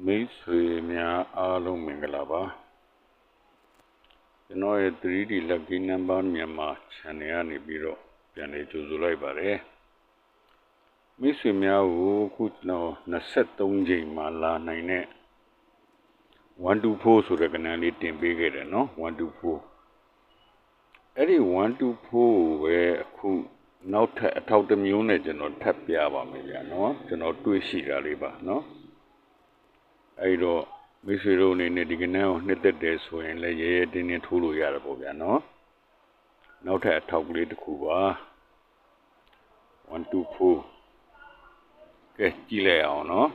မိတ်ဆွေများအားလုံးမင်္ဂလာပါကျွန်တော်ရဲ့ 3D Lucky Number မြန်မာ Channel ကနေပြီးတော့ပြန်လည်ကြိုဆိုလိုက်ပါတယ်မိတ်ဆွေများကိုခုကျွန်တော်23ချိန်မှလာနိုင်တဲ့124ဆိုတဲ့ကဏ္ဍလေးတင်ပေးခဲ့တယ်နော်124အဲ့ဒီ124ကိုပဲအခုနောက်ထပ်အထောက်တစ်မျိုးနဲ့ကျွန်တော်ထပ်ပြပါမယ်ဗျာနော်ကျွန်တော်တွေးရှိတာလေးပါနော် အဲ့တော့မိတ်ဆွေတို့အနေနဲ့ဒီကနေ့ကိုနှစ်သက်တယ်ဆိုရင်လည်းရဲရဲတင်းတင်းထိုးလို့ရတယ်ပေါ့ဗျာနော်နောက်ထပ်အထောက်ကလေးတစ်ခုပါ1 2 4ကဲကြည့်လိုက်အောင်နော်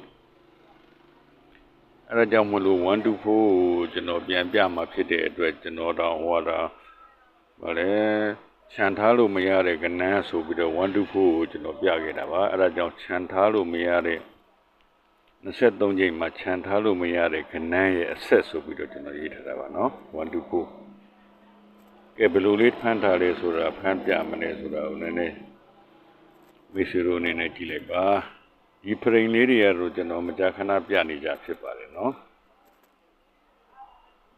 အဲ့ဒါကြောင့်မလို့1 2 4ကိုကျွန်တော်ပြန်ပြမှာဖြစ်တဲ့အတွက်ကျွန်တော်တော့ဟောတာဗါလဲခြံထားလို့မရတဲ့ကဏ္ဍဆိုပြီးတော့1 2 4ကိုကျွန်တော်ပြခဲ့တာပါအဲ့ဒါကြောင့်ခြံထားလို့မရတဲ့ 23ချိန်မှာခြံထားလို့မရတဲ့ခဏန်းရဲ့အဆက်ဆိုပြီးတော့ကျွန်တော်ရေးထားတာပါနော်1 2 4ကဲဘယ်လိုလေးဖမ်းထားလဲဆိုတာဖမ်းပြမလဲဆိုတာကိုနည်းနည်းမိတ်ဆွေတို့အနေနဲ့ကြည့်လိုက်ပါဒီဖရိန်လေးတွေကတော့ကျွန်တော်မကြာခဏပြနေကြဖြစ်ပါတယ်နော်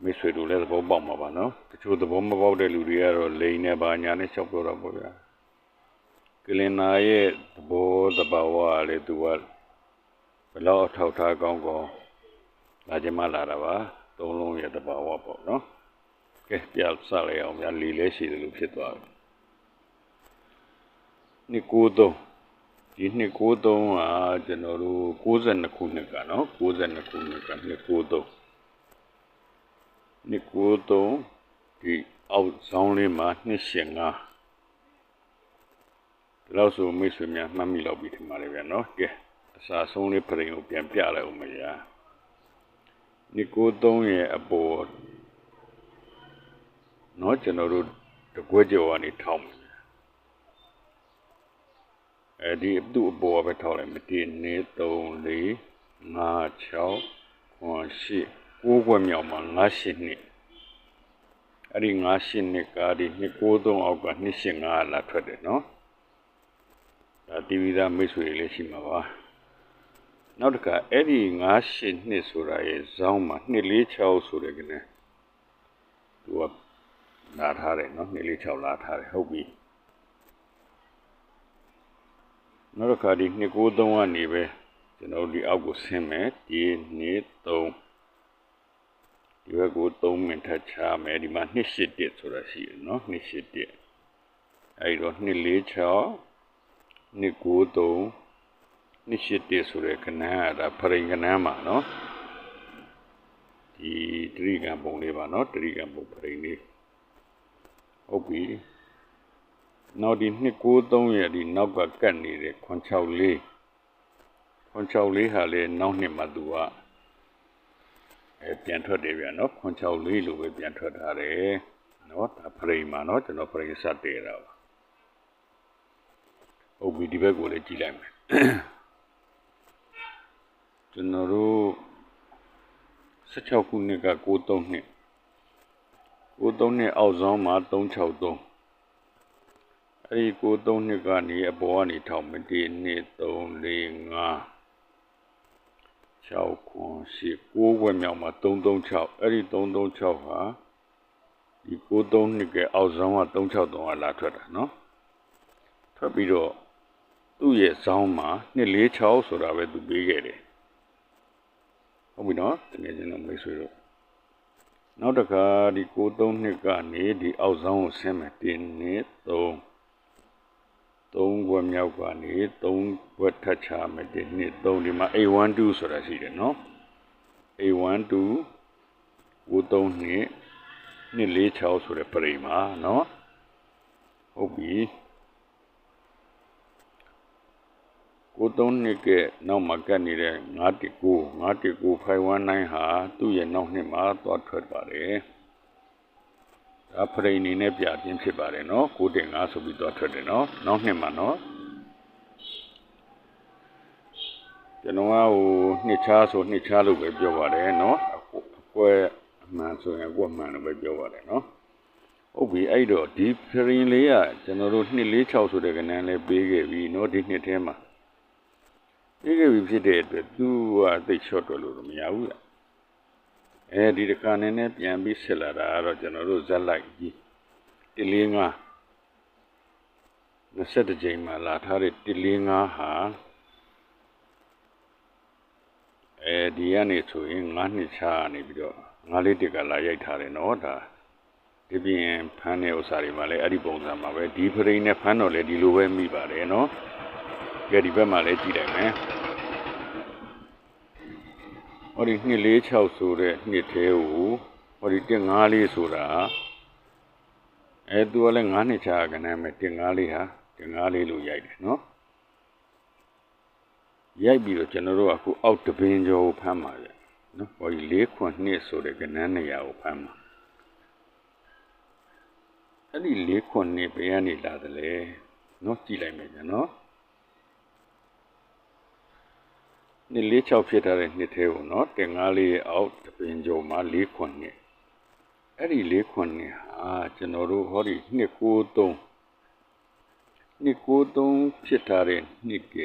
မိတ်ဆွေတို့လည်းသဘောပေါက်မှာပါနော်တချို့သဘောမပေါက်တဲ့လူတွေကတော့လိန်နဲ့ပါညာနဲ့ရှောက်ပြောတော့ပေါ့ဗျာကလင်နာရဲ့သဘောတဘာဝလေးသူက ဘယ်လောက်အထောက်ထားကောင်းကောင်းလာကြမလာတာပါသုံးလုံးရဲ့တဘာဝပေါ့နော်ကဲပြစလိုက်အောင်များလီလဲရှိတယ်လို့ဖြစ်သွားပြီနှစ်93ဒီနှစ်93ဟာကျွန်တော်တို့62ခုနှစ်ကနော်62ခုနှစ်ကနှစ်93နှစ်93ဒီအောက်ဆောင်လေးမှာနှစ်ရှင်5ဒီလောက်ဆိုမိတ်ဆွေများမှတ်မိလောက်ပြီထင်ပါတယ်ဗျာနော်ကဲ အစာဆုံးလေးပြင်ကိုပြန်ပြလိုက်အောင်မရနိကိုသုံးရဲ့အပေါ်เนาะကျွန်တော်တို့တကွက်ကြော်ကနေထောက်မယ်အဲဒီသူ့အပေါ်ပဲထောက်လိုက်မတည်နေ3 4 5 6 9 10 9ခွက်မြောက်မှာ9 10နှစ်အဲ့ဒီ9 10နှစ်ကားဒီနှစ်93အောက်ကနှစ်ရှင်9လာထွက်တယ်เนาะဒါတီဗီသားမိတ်ဆွေလေးရှိမှာပါ နောက်တစ်ခါအဲ့ဒီ9ရှင်နှစ်ဆိုတာရဲ့ဇောင်းမှာ246ဆိုတဲ့ကနေ့သူကလာထားတယ်နော်246လာထားတယ်ဟုတ်ပြီနောက်တစ်ခါဒီ293ကနေပဲကျွန်တော်ဒီအောက်ကိုဆင်းမယ်ဒီ2 3ဒီဘက်ကို3မိနစ်ထပ်ချမယ်ဒီမှာ281ဆိုတာရှိတယ်နော်281အဲဒီတော့246 293 နှစ်ရှိတဆိုတဲ့ခဏကဒါဖရိန်ကဏန်းပါနော်ဒီတရိကံပုံလေးပါနော်တရိကံပုံဖရိန်လေးဟုတ်ပြီနောက်ဒီ293ရဲ့ဒီနောက်ကကတ်နေတဲ့964 964ဟာလေနောက်နှစ်မှသူကအဲပြန်ထွက်တယ်ဗျာနော်964လို့ပဲပြန်ထွက်ထားတယ်နော်ဒါဖရိန်မှာနော်ကျွန်တော်ဖရိန်စတဲ့တာပါဟုတ်ပြီဒီဘက်ကိုလည်းကြည့်လိုက်မယ် ကျွန်တော်တို့16ခုနှစ်က93နှစ်93နှစ်အောက်ဆောင်မှာ363အဲ့ဒီ93နှစ်ကနေအပေါ်ကနေထောင်မတည်နှစ်3 4 5 6ခွန်8 9ဝက်မြောက်မှာ336အဲ့ဒီ336ဟာဒီ93နှစ်ကအောက်ဆောင်က363ကလာထွက်တာနော်ထွက်ပြီးတော့သူ့ရဲ့ဇောင်းမှာ246ဆိုတာပဲသူပေးခဲ့တယ် ဟုတ်ပြီနော်တကယ်ချင်းတော့မိတ်ဆွေတို့နောက်တစ်ခါဒီ63နှစ်ကနေဒီအောက်ဆောင်ကိုဆင်းမယ်1နှစ်3 3ဘွယ်မြောက်ကနေ3ဘွယ်ထပ်ချမယ်1နှစ်3ဒီမှာ A12 ဆိုတာရှိတယ်နော် A12 53နှစ်နှစ်46ဆိုတဲ့ပရိမာနော်ဟုတ်ပြီ ကိုသုံးနှစ်ကနောက်မှာကတ်နေတဲ့919 919 519ဟာသူ့ရဲ့နောက်နှစ်မှာသွားထွက်ပါတယ်ဒါဖရိန်နေနဲ့ပြပြင်းဖြစ်ပါတယ်နော်9.5ဆိုပြီးသွားထွက်တယ်နော်နောက်နှစ်မှာနော်ကျွန်တော်ကဟိုနှစ်ချားဆိုနှစ်ချားလို့ပဲပြောပါတယ်နော်အကွဲအမှန်ဆိုရင်အကွဲမှန်လို့ပဲပြောပါတယ်နော်ဟုတ်ပြီအဲ့တော့ဒီဖရင်လေးကကျွန်တော်တို့246ဆိုတဲ့ကဏ္ဍလေးပေးခဲ့ပြီเนาะဒီနှစ်ထဲမှာ ပြေးခဲ့ပြီဖြစ်တဲ့အတွက်သူကသိတ်ချော့တော်လို့တော့မရဘူးလားအဲဒီတစ်ခါနည်းနည်းပြန်ပြီးဆက်လာတာကတော့ကျွန်တော်တို့ဇက်လိုက်ကြီးတလင်းငါ20ကြိမ်မှလာထားတဲ့တလင်းငါဟာအဲဒီကနေဆိုရင်9နှစ်ချာနေပြီးတော့9လေးတက်ကလာရိုက်ထားတယ်နော်ဒါဒီပြင်ဖမ်းတဲ့ဥစ္စာတွေမှာလည်းအဲ့ဒီပုံစံမှာပဲဒီဖရိန်နဲ့ဖမ်းတော့လေဒီလိုပဲမိပါတယ်နော် ကြည့်ဒီဘက်မှာလည်းကြည့်လိုက်မယ်ဟောဒီ246ဆိုတဲ့နှစ်သေးကိုဟောဒီ154ဆိုတာအဲသူကလည်း9နှစ်ချာကနမ်းမဲ့154ဟာ154လို့ရိုက်တယ်နော်ရိုက်ပြီးတော့ကျွန်တော်တို့ကအခုအောက်တပင်းကျော်ကိုဖမ်းပါရဲ့နော်ဟောဒီ၄ခွန်နှစ်ဆိုတဲ့ကနန်းနေရာကိုဖမ်းပါအဲ့ဒီ၄ခွန်နှစ်ဘယ်ကနေလာသလဲနော်ကြည့်လိုက်မယ်နော် နှစ်၄6ဖြစ်ထားတဲ့နှစ်သေးကိုနော်တင်၅လေးအောက်တပင်ကျော်မှာ၄ခွန်နှစ်အဲ့ဒီ၄ခွန်နှစ်ဟာကျွန်တော်တို့ဟောဒီနှစ်93နှစ်93ဖြစ်ထားတဲ့နှစ်က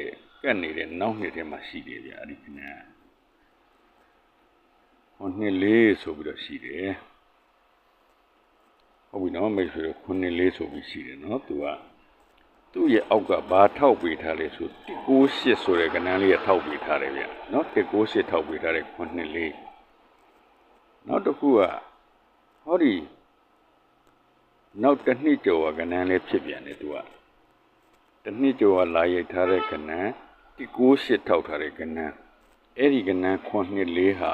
ကတ်နေတဲ့နောက်နှစ်ထဲမှာရှိတယ်ဗျအဲ့ဒီခဏဟောနှစ်လေးဆိုပြီးတော့ရှိတယ်ဟုတ်ပြီနော်မိတ်ဆွေတို့ခုနှစ်လေးဆိုပြီးရှိတယ်နော်သူက သူ့ရဲ့အောက်ကဘာထောက်ပေးထားလဲဆို198ဆိုတဲ့ကဏ္ဍလေးကထောက်ပေးထားတယ်ဗျနော်198ထောက်ပေးထားတဲ့ခုနှစ်လေးနောက်တစ်ခုကဟောဒီနောက်တစ်နှစ်ကျော်ကကဏ္ဍလေးဖြစ်ပြန်တယ်သူကတစ်နှစ်ကျော်ကလာရိုက်ထားတဲ့ကဏ္ဍ198ထောက်ထားတဲ့ကဏ္ဍအဲ့ဒီကဏ္ဍခုနှစ်လေးဟာ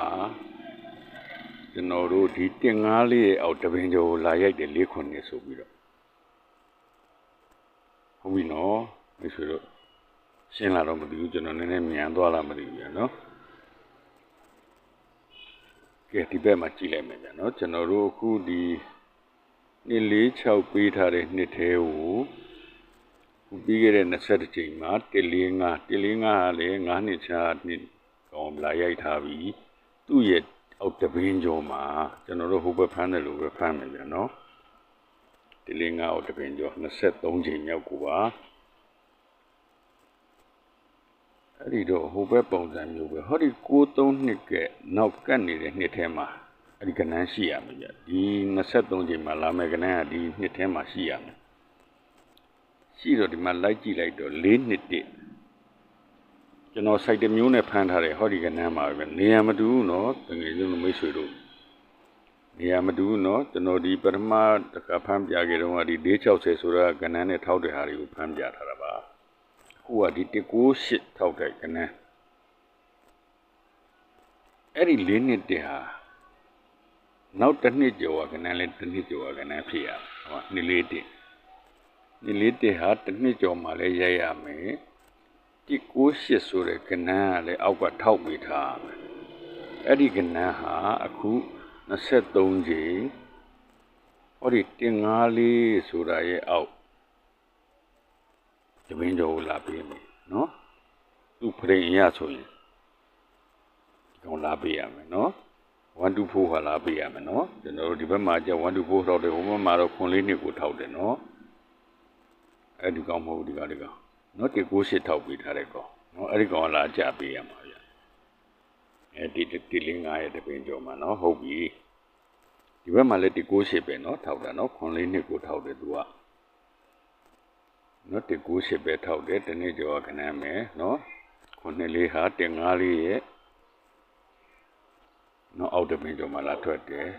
ကျွန်တော်တို့ဒီတင်ငါးလေးရဲ့အောက်တပင်ကျော်ကိုလာရိုက်တယ်၄ခုနှစ်ဆိုပြီးတော့ ဟုတ်ပြီနော်မိတ်ဆွေတို့ရှင်းလာတော့မသိဘူးကျွန်တော်နည်းနည်းမြန်သွားလားမသိဘူးဗျာနော်ကဲဒီဘက်မှာကြည့်လိုက်မယ်ဗျာနော်ကျွန်တော်တို့အခုဒီနှစ်၄6ပေးထားတဲ့နှစ်သေးကိုပြီးခဲ့တဲ့20ချိန်မှာ145 145ဟာလေ9နှစ်ချာနှစ်ကောင်လာရိုက်ထားပြီးသူ့ရဲ့အောက်တပင်းကျော်မှာကျွန်တော်တို့ဟိုဘက်ဖမ်းတယ်လို့ပဲဖမ်းမယ်ဗျာနော် ဒီလင်းငါ့ကိုတပင်ကျော်23ချိန်မြောက်ကိုပါအဲ့ဒီတော့ဟိုဘက်ပုံစံမျိုးပဲဟောဒီ63နှစ်ကနောက်ကပ်နေတဲ့နှစ်ထဲမှာအဲ့ဒီကဏန်းရှိရမှာပြဒီ23ချိန်မှာလာမယ်ကဏန်းကဒီနှစ်ထဲမှာရှိရမှာရှိတော့ဒီမှာလိုက်ကြည့်လိုက်တော့၄နှစ်တည်းကျွန်တော်စိုက်တစ်မျိုးနဲ့ဖမ်းထားတယ်ဟောဒီကဏန်းမှာပဲနေရာမတူဘူးနော်တကယ်လို့မိတ်ဆွေတို့ နေရာမတူဘူးเนาะကျွန်တော်ဒီပထမတခါဖမ်းပြခဲ့တော့ဒီ460ဆိုတာကနန်းနဲ့ထောက်တဲ့ဟာတွေကိုဖမ်းပြထားတာပါအခုကဒီ198ထောက်တဲ့ကနန်းအဲ့ဒီ၄နှစ်တည်းဟာနောက်တစ်နှစ်ကျော်ကနန်းလေးတစ်နှစ်ကျော်ကနန်းဖြစ်ရဟောနှစ်လေးတည်းနှစ်လေးတည်းဟာတစ်နှစ်ကျော်မှလည်းရိုက်ရမယ်198ဆိုတဲ့ကဏ္ဍကလည်းအောက်ကထောက်ပေးထားမယ်အဲ့ဒီကဏ္ဍဟာအခု 23ချိန်ဟောဒီ154ဆိုတာရဲ့အောက်တပင်းကျော်လာပေးမယ်နော်သူ့ဖရိန်ရဆိုရင်ဒီကောင်လာပေးရမယ်နော်1 2 4ဟာလာပေးရမယ်နော်ကျွန်တော်တို့ဒီဘက်မှာကျ1 2 4ထောက်တယ်ဟိုဘက်မှာတော့ခွန်လေးနှစ်ကိုထောက်တယ်နော်အဲ့ဒီကောင်မဟုတ်ဒီကောင်ဒီကောင်နော်ဒီ68ထောက်ပေးထားတဲ့ကောင်နော်အဲ့ဒီကောင်လာကြပေးရမှာဗျအဲ့ဒီဒီလင်း9ရဲ့တပင်ကျော်မှာနော်ဟုတ်ပြီ ဒီဘက်မှာလည်းဒီ68ပဲနော်ထောက်တာနော်ခွန်လေးနှစ်ကိုထောက်တယ်သူကနော်ဒီ68ပဲထောက်တယ်တနေ့ကျော်ခဏမယ်နော်ခွန်နှစ်လေးဟာတင်9လေးရဲ့နော်အောက်တပင်ကျော်မှာလာထွက်တယ်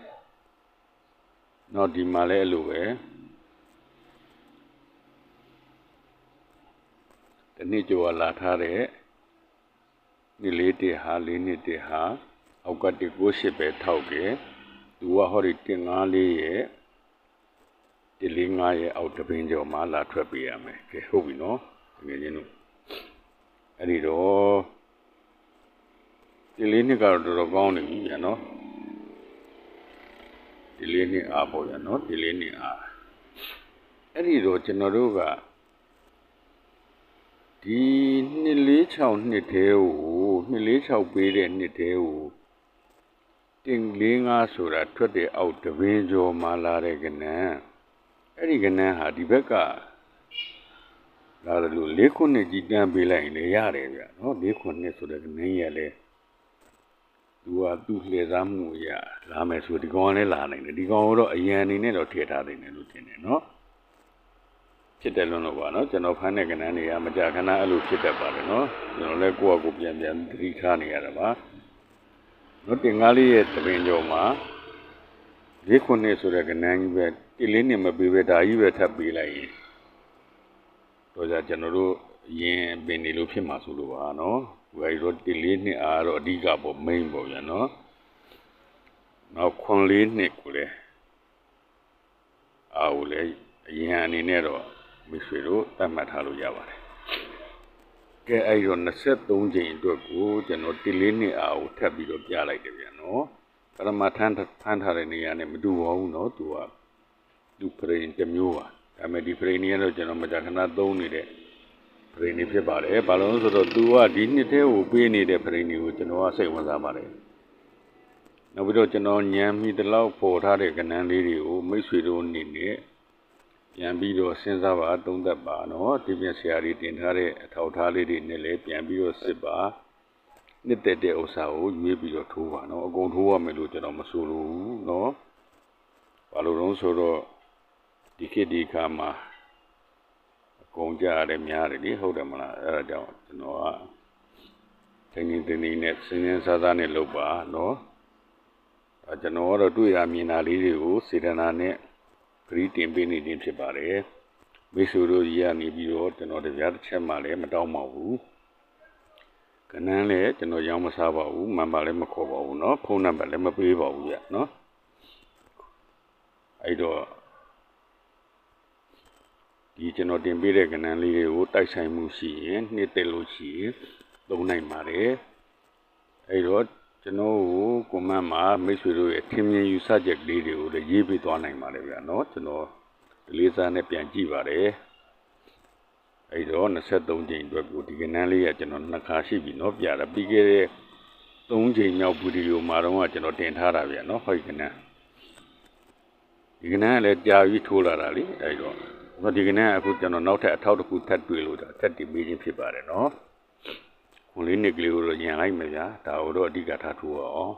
နော်ဒီမှာလည်းအဲ့လိုပဲတနေ့ကျော်လာထားတဲ့နေ့လေးတည်းဟာလေးနှစ်တည်းဟာအောက်ကတ68ပဲထောက်တယ် သူကဟောဒီတင်5လေးရဲ့ဒီလေး5ရဲ့အောက်တပင်းကျော်မှာလာထွက်ပေးရမယ်ကဲဟုတ်ပြီနော်ငယ်ချင်းတို့အဲ့ဒီတော့ဒီလေးနှစ်ကတော့တော်တော်ကောင်းနေပြီဗျာနော်ဒီလေးနှစ်အားပေါ့ဗျာနော်ဒီလေးနှစ်အားအဲ့ဒီတော့ကျွန်တော်တို့ကဒီနှစ်လေး6နှစ်သေးကိုနှစ်လေး6ပေးတဲ့နှစ်သေးကို တင်လေး5ဆိုတာထွက်တဲ့အောက်တပင်းကျော်မှာလာတဲ့ကနန်းအဲ့ဒီကနန်းဟာဒီဘက်ကဒါလို၄ခုနှစ်ကြီးတန်းပေးလိုက်ရင်လည်းရတယ်ဗျနော်၄ခုနှစ်ဆိုတဲ့ကနင်းရလဲသူကသူ့လှည့်စားမှုရလာမယ်ဆိုဒီကောင်ကလည်းလာနိုင်တယ်ဒီကောင်ကတော့အရန်အနေနဲ့တော့ထည့်ထားနိုင်တယ်လို့ထင်တယ်နော်ဖြစ်တယ်လို့တော့ပါနော်ကျွန်တော်ဖမ်းတဲ့ကနန်းတွေကမကြာခဏအဲ့လိုဖြစ်တတ်ပါတယ်နော်ကျွန်တော်လည်းကိုယ့်အကိုပြန်ပြန်သတိထားနေရတာပါ နော်တင်ကားလေးရဲ့တပင်ကျော်မှာ၄ခုနှစ်ဆိုတဲ့ကနန်းကြီးပဲတိလေးနှစ်မပေးပဲဒါကြီးပဲထပ်ပေးလိုက်ရင်တော့じゃကျွန်တော်တို့ရင်ပင်နေလို့ဖြစ်မှာဆိုလို့ပါနော်ဝယ်ရောတစ်လေးနှစ်အားတော့အဓိကပေါ့ main ပေါ့ဗျာနော်နောက်ခွန်လေးနှစ်ကိုလည်းအားကိုလည်းအရင်အနေနဲ့တော့မိတ်ဆွေတို့သတ်မှတ်ထားလို့ရပါတယ် ကဲအဲ့တော့23ချိန်အတွက်ကိုကျွန်တော်တစ်လေးနှစ်အားကိုထပ်ပြီးတော့ပြလိုက်တယ်ဗျာနော်ပရမထန်ထန်ထားတဲ့နေရာနဲ့မတူပါဘူးနော်သူကသူဖရင်တစ်မျိုးပါဒါပေမဲ့ဒီဖရင်ကြီးကတော့ကျွန်တော်မကြာခဏသုံးနေတဲ့ဖရင်ကြီးဖြစ်ပါတယ်ဘာလို့လဲဆိုတော့ तू ကဒီနှစ်တည်းကိုပေးနေတဲ့ဖရင်ကြီးကိုကျွန်တော်ကစိတ်ဝင်စားပါတယ်နောက်ပြီးတော့ကျွန်တော်ညံမိတလောက်ပေါ်ထားတဲ့ကဏ္ဍလေးတွေကိုမိတ်ဆွေတို့အနေနဲ့ ပြန်ပြီးတော့စဉ်းစားပါသုံးသပ်ပါနော်ဒီပြင်ဆရာကြီးတင်ထားတဲ့အထောက်အထားလေးတွေနဲ့လည်းပြန်ပြီးတော့စစ်ပါနှစ်သက်တဲ့ဥစ္စာကိုရွေးပြီးတော့ထိုးပါနော်အကုန်ထိုးရမယ်လို့ကျွန်တော်မဆိုလိုဘူးနော်ဘာလို့လဲဆိုတော့ဒီခေတ်ဒီခါမှာအကုန်ကြရတယ်များတယ်လေဟုတ်တယ်မလားအဲဒါကြောင့်ကျွန်တော်ကတင်းတင်းတင်းတင်းနဲ့စဉ်းစဉ်းစားစားနဲ့လုပ်ပါနော်အဲကျွန်တော်ကတော့တွေ့ရမြင်တာလေးတွေကိုစေတနာနဲ့ ဂရီးတင်ပေးနေခြင်းဖြစ်ပါတယ်မိတ်ဆွေတို့ကြီးကနေပြီးတော့ကျွန်တော်တရားတစ်ချက်မှလည်းမတောင်းပါဘူးကနန်းလည်းကျွန်တော်ရောင်းမစားပါဘူးမန်ပါလည်းမခေါ်ပါဘူးเนาะဖုန်းနံပါတ်လည်းမပေးပါဘူးပြเนาะအဲ့တော့ဒီကျွန်တော်တင်ပေးတဲ့ကဏ္ဍလေးတွေကိုတိုက်ဆိုင်မှုရှိရင်နှစ်သက်လို့ရှိရင်သုံးနိုင်ပါတယ်အဲ့တော့ ကျွန်တော်ကိုကွန်မန့်မှာမိတ်ဆွေတို့ရဲ့ထင်မြင်ယူဆချက်လေးတွေကိုလည်းရေးပေးသွားနိုင်ပါတယ်ဗျာနော်ကျွန်တော်ဒီလေးစားနဲ့ပြန်ကြည့်ပါတယ်အဲ့တော့23ချိန်အတွက်ကိုဒီကဏ္ဍလေးကကျွန်တော်နှစ်ခါရှိပြီနော်ပြတာပြီးခဲ့တဲ့3ချိန်မြောက်ဗီဒီယိုမှာတော့ကျွန်တော်တင်ထားတာဗျာနော်ဟောဒီကဏ္ဍဒီကဏ္ဍကလည်းကြာပြီးထိုးလာတာလीအဲ့တော့တော့ဒီကနေ့အခုကျွန်တော်နောက်ထပ်အထောက်တစ်ခုထပ်တွေ့လို့ဒါထပ်တင်ပေးခြင်းဖြစ်ပါတယ်နော် ခွန်လေးနှစ်ကလေးကိုတော့ညင်လိုက်မယ်ဗျာဒါကိုတော့အဓိကထားထိုးအောင်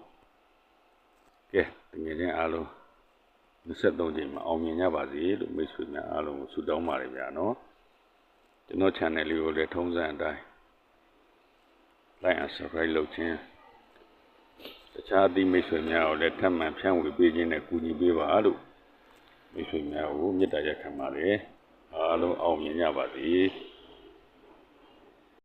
ကဲတကယ်ချင်းအားလုံး23ချိန်မှာအောင်မြင်ကြပါစေလို့မိတ်ဆွေများအားလုံးကိုဆုတောင်းပါတယ်ဗျာနော်ကျွန်တော် channel လေးကိုလည်းထုံးစံအတိုင်း like and subscribe လုပ်ခြင်းတခြားအသည့်မိတ်ဆွေများကိုလည်းထပ်မံဖြန့်ဝေပေးခြင်းနဲ့ကူညီပေးပါလို့မိတ်ဆွေများကိုမေတ္တာရက်ခံပါတယ်အားလုံးအောင်မြင်ကြပါစေ။